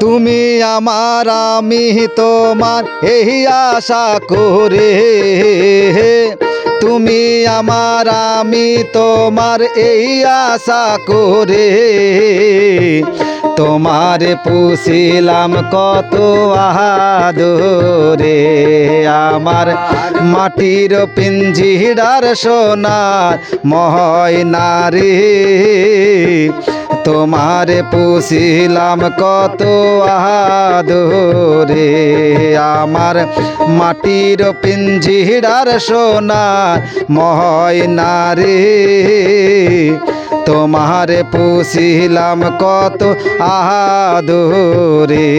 তুমি আমার, আমি তোমার, এই আশা করে। তুমি আমার, আমি তোমার, এই আশা করে। তোমার পুষিলাম কত আদরে। আমার মাটির পিঞ্জিরার সোনার মহয় রে তোমার পুষিলাম কত আদরে। আমার মাটির পিঞ্জিরার সোনার ময়না রে। তোমার পুষিলাম কত আদরে।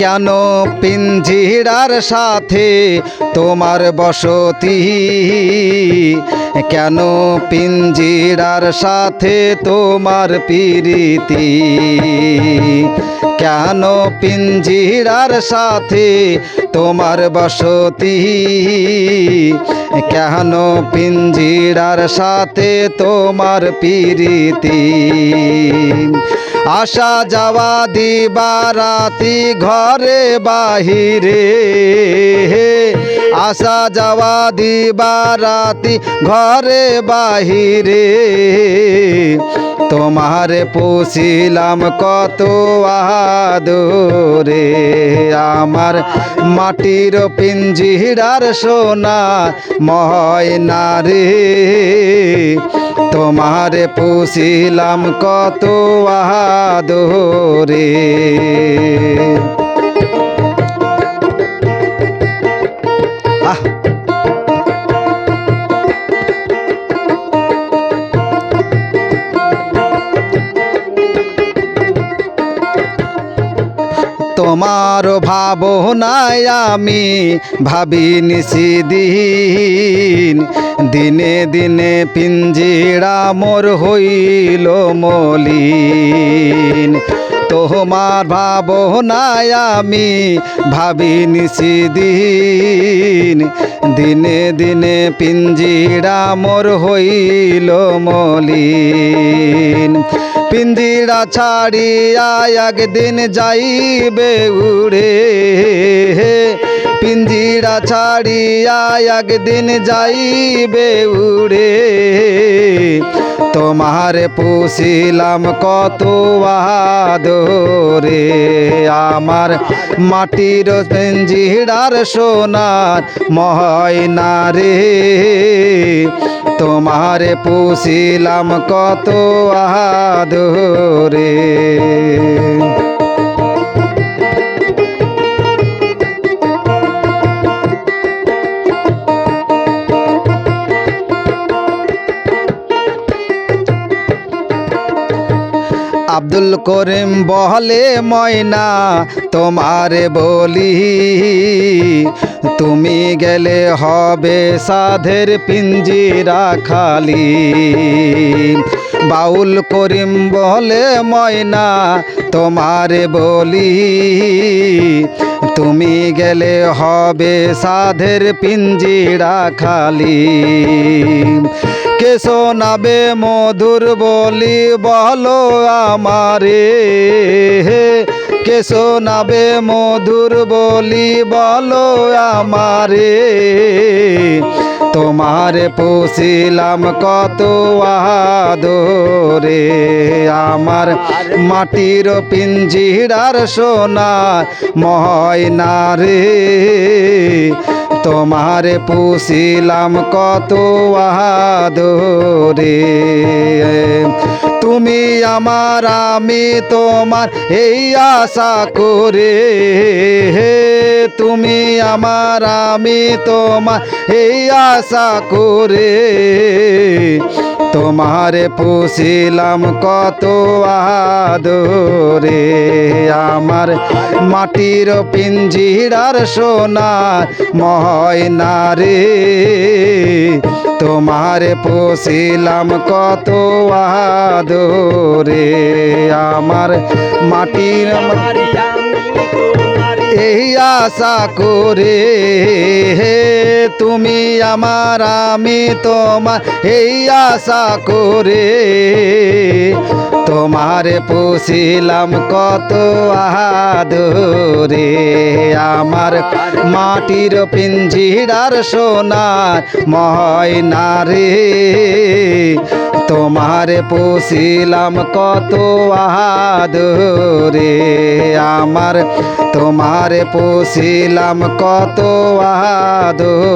কেন পিঞ্জিরার সাথে তোমার বসতি? কেন পিঞ্জিরার সাথে তোমার প্রীতি? কেন পিঞ্জিরার সাথে তোমার বসতি? কেন পিঞ্জিরার সাথে তোমার প্রীতি? আসা যাওয়া দিবারাতি ঘরে বাহিরে। আসা যাওয়া দিবারাতি ঘরে বাহিরে। তোমার পুষিলাম কত আদরে। আমার মাটির পিঞ্জিরার সোনা ময়না রে। তোমার পুষিলাম কত আদরে। তোমার ভাবনায় আমি ভাবি নিশিদিন দিনে দিনে পিঞ্জিরা মোর হইল মলিন। তোমার ভাবনায় আমি ভাবি নিশিদিন দিনে দিনে পিঞ্জিরা মোর হইল মলিন। পিঞ্জিরা ছাড়িয়া একদিন যাইবে উড়ে। পিঞ্জিরা ছাড়িয়া একদিন যাইবে উড়ে। তোমার পুষিলাম কত আদরে। আমার মাটির পিঞ্জিরার সোনার ময়না রে। তোমার পুষিলাম কত আদরে। আব্দুল করিম বহলে ময়না তোমারে বলি তুমি গেলে হবে সাধের পিঞ্জিরা খালি। বাউল করিম বলে ময়না, তোমারে বলি, তুমি গেলে হবে সাধের পিঞ্জিরা খালি। কে শোনাবে মধুর বলি বলো আমারে কে শোনাবে মধুর বলি বলো আমারে। তোমার পুষিলাম কত আদরে। আমার মাটির পিঞ্জিরার সোনা ময়না রে। তোমার পুষিলাম কত আদরে। তুমি আমার, আমি তোমার এই আশা করে। তুমি আমার, আমি তোমার, এই আশা করে তোমার পুষিলাম কত আদরে। আমার মাটির পিঞ্জিরার সোনার ময়না রে, তোমার পুষিলাম কত আদরে। আমার মাটির তোমারি এই আশা করে তুমি আমার, আমি তোমার, এই আশা করে। তোমারে পুষিলাম কত আদরে আমার মাটির পিঞ্জিরার সোনার ময়না রে। তোমারে পুষিলাম কত আদরে আমার, তোমারে পুষিলাম কত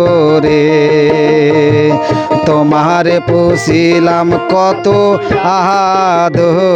আদরে তোমার পুষিলাম কত আদরে